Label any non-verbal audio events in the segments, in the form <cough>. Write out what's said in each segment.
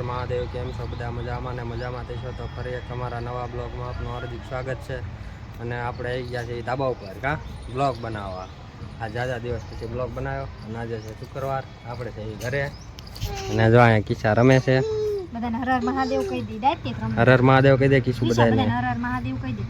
હર મહાદેવ કેમ છો? બધા મજામાં ને મજામાં થશો તો ફરી એક અમારા નવા બ્લોગમાં આપનું હાર્દિક સ્વાગત છે. અને આપણે આવી ગયા છે ધાબા ઉપર કા? બ્લોગ બનાવવા. આ જાજા દિવસ પછી બ્લોગ બનાવ્યો. અને આજે છે શુક્રવાર. આપણે છે ઘરે. અને જો અહીંયા કિસ્સા રમે છે. હરર હર હર મહાદેવ કહી દે બધા હર મહાદેવ કહી દે કિસ્સું બધાને બધાને હર હર મહાદેવ કહી દે.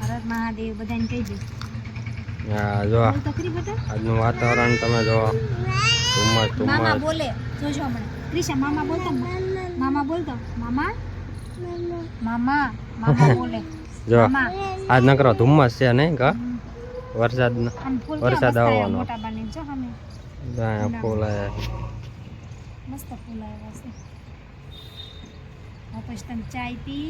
હર મહાદેવ બધાને કહી દે. હા જો આજનું વાતાવરણ તમે જો ધુમ્મસ મામા બોલે જોજો હમણાં. ક્રિશા મામા બોલતો. મામા બોલતો મામા? મામા. મામા. બોલે. <laughs> જો આજ નકરો ધુમ્મસ છે નહીં કા? વરસાદ વરસાદ આવવાનો. મોટા બાને. જો સામે અહીંયા ફૂલ આયા. મસ્ત ફૂલ આવ્યા છે હવે પછી તમે ચાય પી.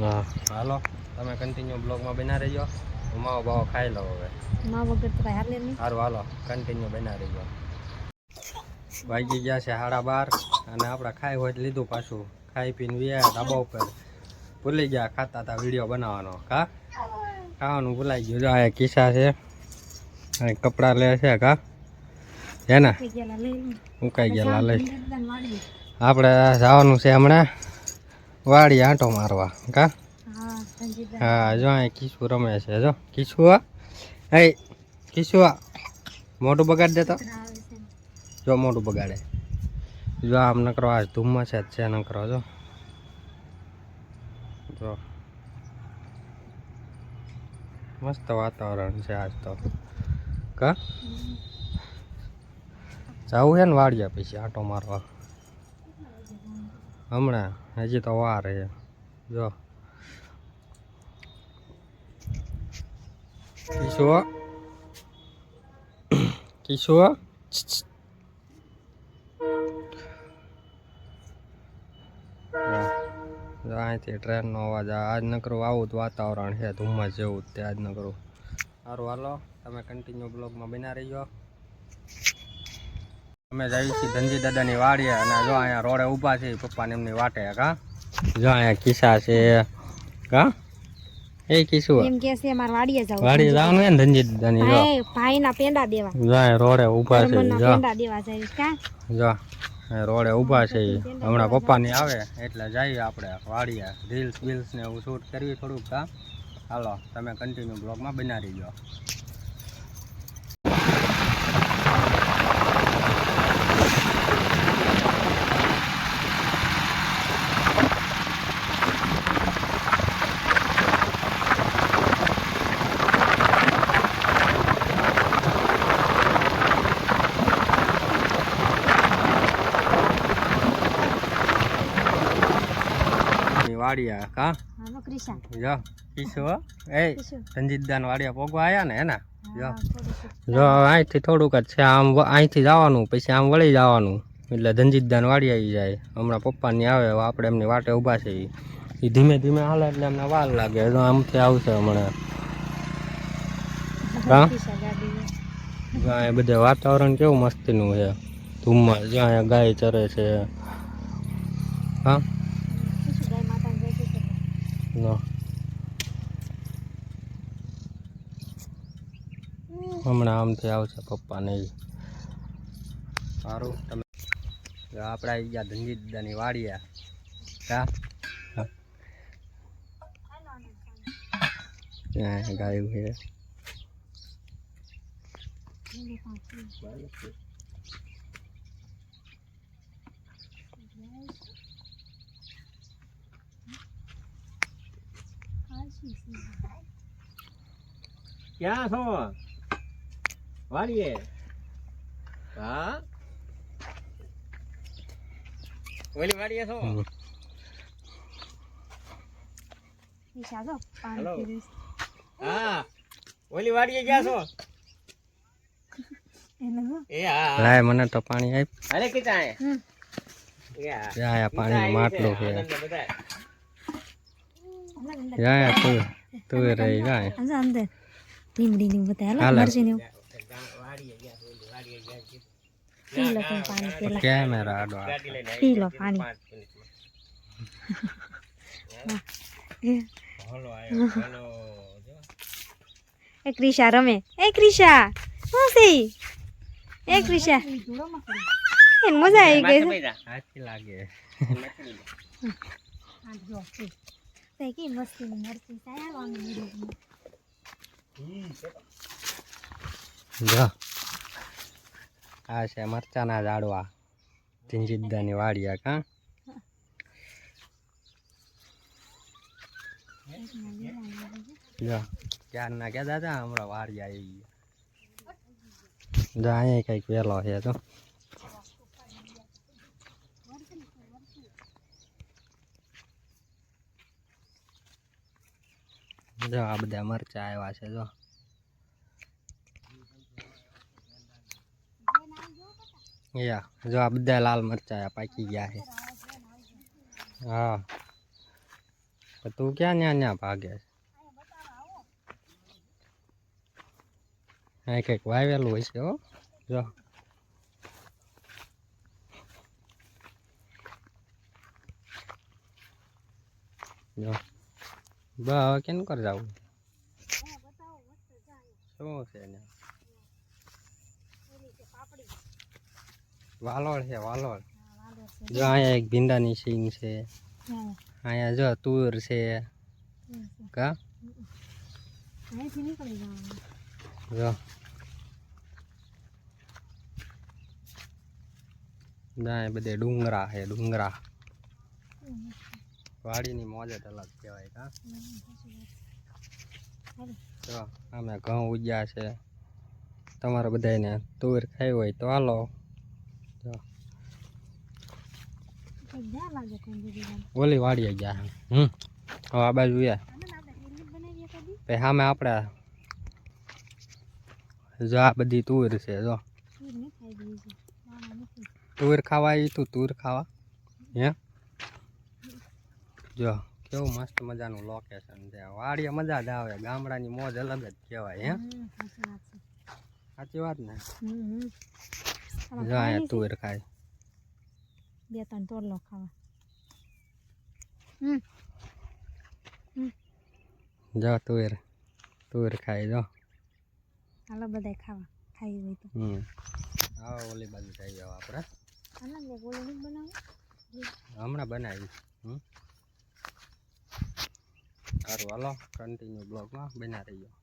હા હાલો. તમે કન્ટિન્યુ બ્લોગમાં બના રહેજો. હું માવો બાવો ખાઈ લો હવે. માવો વગર તો કઈ હાલે નહીં. સારું હાલો. કન્ટિન્યુ બના રહેજો. વાગી ગયા છે સાડા બાર અને આપણે ખાઈ હોય લીધું પાછું. ખાઈ પીને વ્યા ધાબા ઉપર ભૂલી ગયા ખાતા હતા વીડિયો બનાવવાનો. કા? ખાવાનું ભૂલાઈ ગયું. જો આ કિસ્સા છે અહીં કપડાં લે છે કા? હે ને? ઉકાઈ ગયા લઈ આપણે જવાનું છે હમણાં વાડી આંટો મારવા. કા? હા હા જો અહીં કિસ્સુ રમે છે. જો કિસ્સુ એ કિસુઆ મોટું બગાડ દેતો જો મોઢું બગાડે. જો આમ નકરો આજ ધૂમમાં છે છે ન કરો જો. જો. મસ્ત વાતાવરણ છે આજ તો. કા? જવું છે ને વાડિયા પછી આંટો મારવા? હમણાં? હજી તો વાર છે જો. કિશોર? કિશોર? અહીંથી ટ્રેનનો અવાજ. આવે આજ નકરું આવું જ વાતાવરણ છે ધુમ્મસ જેવું જ તે આજ નકરું સારું હાલો તમે કન્ટિન્યુ બ્લોગમાં બના રહીજો. અમે જઈએ છીએ ધનજી દાદાની વાડીએ અને જો અહીંયા રોડે ઊભા છે પપ્પાને એમની વાટે કા જો અહીંયા કિસ્સા છે કા એ કિસ્સું એમ કે છે મારે વાડીએ જાવ વાડી જવાનું હે ને ધનજી દાદાની જો. ભાઈના પેંડા દેવા. જો રોડે ઊભા છે જો. પેંડા દેવા જાય કા? જો. રોડે ઊભા છે. હમણાં પપ્પાની આવે, એટલે જઈએ આપણે વાડીએ. રીલ્સ બીલ્સ ને એવું શૂટ કરવી થોડુંક કા હાલો, તમે કન્ટિન્યુ બ્લોગમાં બનાવી રહીજો ની કા? જો કિશો એ. સંજીતદાન વાડિયા પોગવા આવ્યા ને એના? જો. જો. અહીંથી થોડુંક જ છે. આમ અહીંથી જવાનું પછી આમ વળી જવાનું. એટલે ધનજીતદાન વાડી આવી જાય. હમણાં પપ્પાની આવે આપણે એમની વાટે ઊભા છે. ઈ. ધીમે ધીમે હાલે એટલે એમને વાર લાગે. તો આમથી આવશે હમણાં. હા? એ બધે વાતાવરણ કેવું મસ્તીનું છે. ધૂમમાં જ્યાં ગાય ચરે છે. હા શું ગાય માતાને જય શ્રી નો હમણાં આમથી આવશે પપ્પા ને સારું તમે આપણે આવી ગયા ધનજી દાદાની વાડીએ. કા? ગાયું છે. ક્યાં છો? વાડીએ હા? ઓલી વાડીએ છો? પાણી. હા. ઓલી વાડીએ ગયા છો? એને એ મને તો પાણી આપ. અરે કેટલા પાણીનું માટલું છે. જાય તું તું રહી જાય અંદર લીમડી ની બધા હાલો. મરસી ની વાડીએ ગયા છો, ઓલી વાડીએ ગયા છો. પી લો તમે પાણી પેલા કેમેરા આડો આ. ગાડી લઈને પી લો પાણી. એ ક્રિશા રમે એ ક્રિશા શું છે? એ ક્રિશા મજા આવી ગઈ. હાથી લાગે આ જો તે તે કે મસ્તીની મરચી વાંગ મીડિયમ જો આ છે મરચાના ઝાડવા ઝીંજીદાની વાડિયા કા જો ક્યારના કહેતા હતા હમણાં વાડિયા આવી ગયા જો અહીંયા કંઈક વેલો છે તો જો આ બધા મરચા આવ્યા છે, જો. યા, જો આ બધા લાલ મરચા પાકી ગયા છે. હા. તો તું ક્યાં ન્યા ન્યા ભાગે છે? અહીં કંઈક વાવેલું હોય છે, હો. જો. જો. બા હવે કેમ કર જવું શું છે ને વાલોળ છે વાલોળ જો અહીંયા એક ભીંડાની સીંગ છે અહીંયા જો તુર છે કા અહીંથી નીકળી જવાનું જો ના બધે ડુંગરા છે ડુંગરા વાડીની મોજ જ અલગ કહેવાય કા જો અમે ઘઉં ઉગ્યા છે. તમારે બધાને તુર ખાઈ હોય તો હાલો. ઓલી વાડીએ ગયા હમ હવે આ બાજુ ગયા સામે આપણે જો આ બધી તુર છે જો. તુર ખાવા આવ્યું તું તુર ખાવા? હે? જો કેવું મસ્ત મજાનું લોકેશન છે. વાડીએ મજા જ આવે ગામડાની મોજ અલગ જ કહેવાય હે? સાચી વાત ને? જો અહીંયા ખાવાની ખાય? બે ત્રણ તોડલો ખાવા જો તુવેર. તુવેર ખાય જો. હાલો બધાય ખાવા. ખાઈ હોય તો. હમ. આવો ઓલી બાજુ જઈ જાવ આપણે. બનાવો. હમણાં બનાવી. હમ. સારું હાલો કન્ટિન્યુ બ્લોગમાં બના રહીયો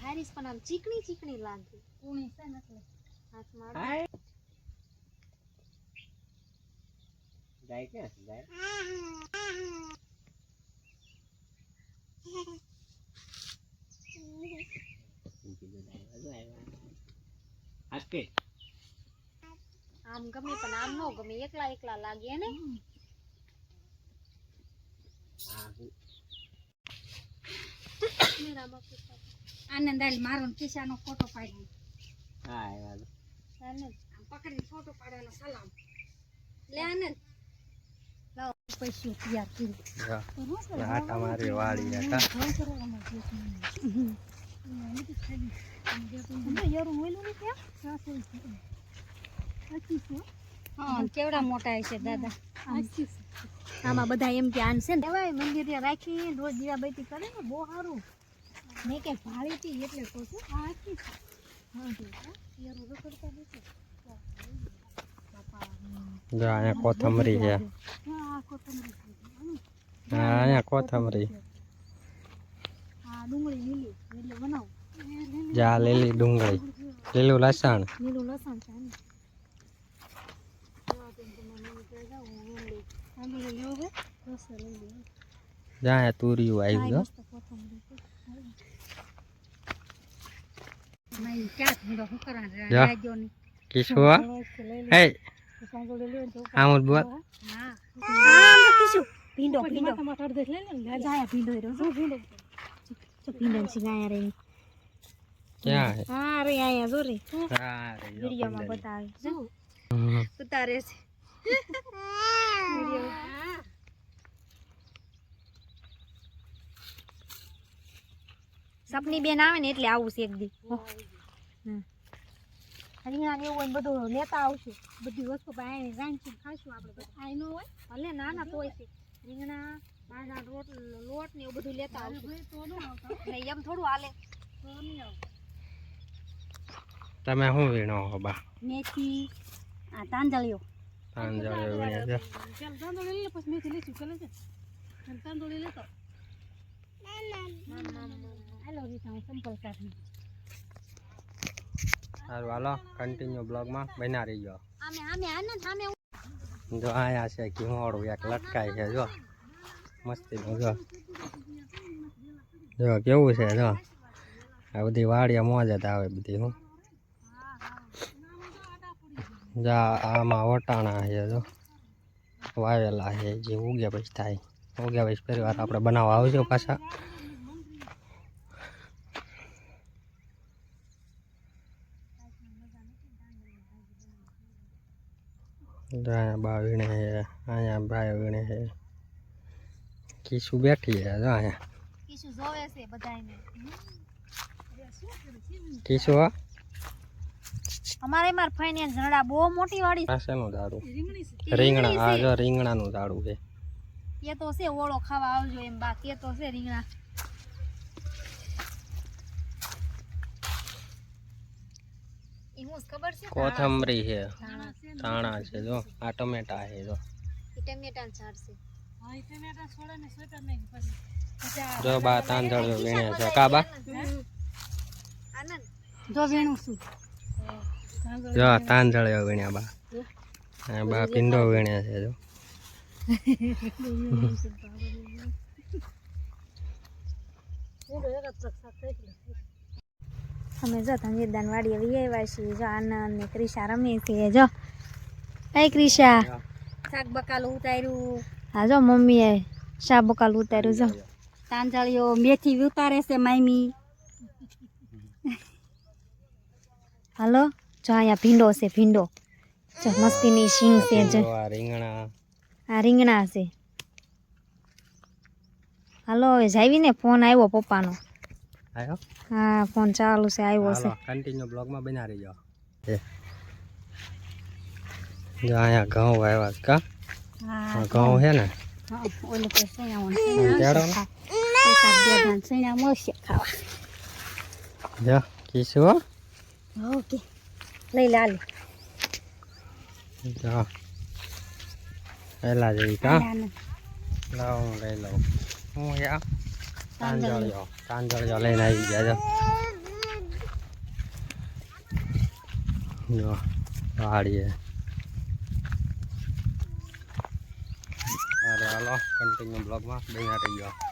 હારીસ પણ આમ ચીકણી ચીકણી લાગે. કુણી છે ને એટલે હાથ મારો. જાય કે જાય. આસ્તે આમ ગમે પણ આમ નો ગમે એકલા એકલા લાગે ને આનંદ આલ મારો ને કિશાનો ફોટો પાડી હા આવ્યા આનંદ આમ પકડી ફોટો પાડવાનો સલામ. લે આનંદ પૈસું તૈયાર કર્યું જો તો હું વાળી કેવડા મોટા છે દાદા આમાં બધા એમ કે આન છે ને કહેવાય મંદિરે રાખી રોજ દીવાબત્તી કરે ને બહુ સારું મેં કે ભાળી હતી એટલે કહું છું હા આખી હા જો, અહીંયા કોથમરી છે હા, અહીંયા કોથમરી જા લીલી ડુંગળી લીલું લસણ લીલું લસણ છે ને આંબીને લેવો હોય? રસ લઈ લેવો. જા અહીંયા તુરિયું આ આવ્યું મસ્ત કોથમરી છે. નહીં, ક્યાં ધંધો શું કરવાનો? જા. રાજો ની. કિશુઆ લઈ લે. હે આમ બોલ હા. અંદર કીશું. ભીંડો, ભીંડો. જાય ભીંડો રહ્યો. જો ભીંડો. જો ભીંડો સિંગાયા રહી. ક્યાં હે હા, રે આયા જો રે. હા રે. વીડિયો. સપની બેન આવે ને એટલે આવું છે એક દી. રીંગણા એવું હોય ને બધું લેતા આવશું. બધી વસ્તુ પાસે રાંધીને ખાશું આપણે. બધું આ ન હોય ભલે નાના તોય છે. રીંગણા બારના રોટ લોટ ને એવું બધું લેતા આવશું. નહીં એમ થોડું હાલે. તમે શું વીણો હો બા? મેથી આ તાંદળીઓ. તાંજળીઓ વીણ્યા છે. હાલો રીતા હું સંપલ કાઢી સારું હાલો કન્ટિન્યુ બ્લોગમાં બના રહી ગયો જો આયા છે ઘીમોડું એક લટકાય છે જો. મસ્તીનું જો. જો કેવું છે જો. આ બધી વાડિયા મોજ જ આવે બધી હું. જા આમાં વટાણા છે જો. વાવેલા છે જે ઉગ્યા પછી થાય. ઉગ્યા પછી ફરી વાર આપણે બનાવવા આવજો પાછા. અહીંયા બા વીણે છે અહીંયા ભાઈ વીણે છે. કીસુ બેઠી છે જો અહીંયા. કીશું જોવે છે બધાને કીસુ હા. અમારે માર ફાઇનાન્સ જણા બહુ મોટી વાડી આ શેનું ઝાડું? રીંગણા હા જો રીંગણાનું ઝાડું છે. એ તો છે ઓળો ખાવા આવજો એમ બા કે તો છે રીંગણા. ઈ હું ખબર છે કોથમરી છે. ધાણા છે જો. આ ટમેટા છે જો. ઈ ટમેટાનું ઝાડ છે. જો બા તાંદળીઓ વીણે છે? કા બા? આનંદ જો વીણું છું જો તાંદળીઓ વીણ્યા. બા. આ બા પિંડો વીણ્યા છે જો. અમે જો ધનજીદાન વાડીએ વી આવ્યા છીએ જો આનંદ ને ક્રિશા રમીએ છીએ જો. કઈ ક્રિશા. શાક બકાલું ઉતાર્યું. હા જો મમ્મીએ શાક બકાલું ઉતાર્યું જો. તાંજળીઓ મેથી ઉતારે છે મામી. હાલો જો અહીંયા ભીંડો છે ભીંડો. જો મસ્તીની શીંગ છે જો. રીંગણા. આ રીંગણા છે. હાલો હવે જાવીને ફોન આવ્યો પપ્પાનો. આવ્યો? હા ફોન ચાલુ છે આવ્યો છે. કન્ટિન્યુ બ્લોગમાં બના રહી જાઓ જો અહીંયા ઘઉં આવ્યા છે કા હા આ ઘઉં છે ને હા, ઓલે તો સૈણાઓ ને તેડો સૈણા ને. ખાવા. એકાદ બે દાણ સૈણા મળશે ખાવા જો કીસુ હો ઓકે લઈ લે હાલો જો પહેલા જેવી કા આનંદ. લાવ હું લઈ લઉં હું યા તાંજળીઓ તાંજળીઓ લઈને આવી ગયા જો જો વાડીએ હાલો કન્ટિન્યુ બ્લોગમાં બન્યા રહી ગયો